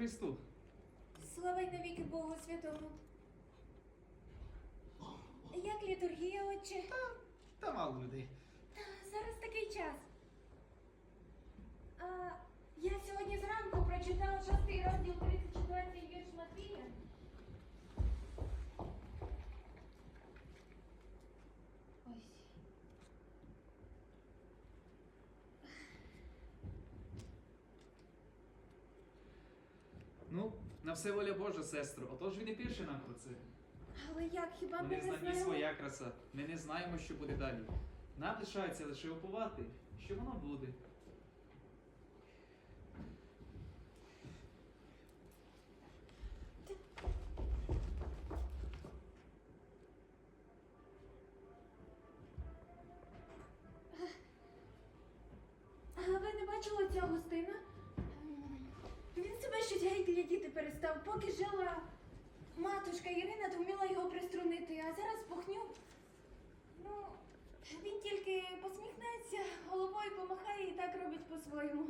Христу! Слава й навіки Богу Святому. Як літургія, отче? Та мало людей. Ну, на все воля Божа, сестро. Отож він і пише нам про це. Але як хіба ми не знаємо? своя краса. Ми не знаємо, що буде далі. Нам лишається лише уповати, що воно буде. А ви не бачили цього гостина? Поки жила матушка Ірина, то вміла його приструнити, а зараз похню. Ну, він тільки посміхнеться, головою помахає і так робить по-своєму.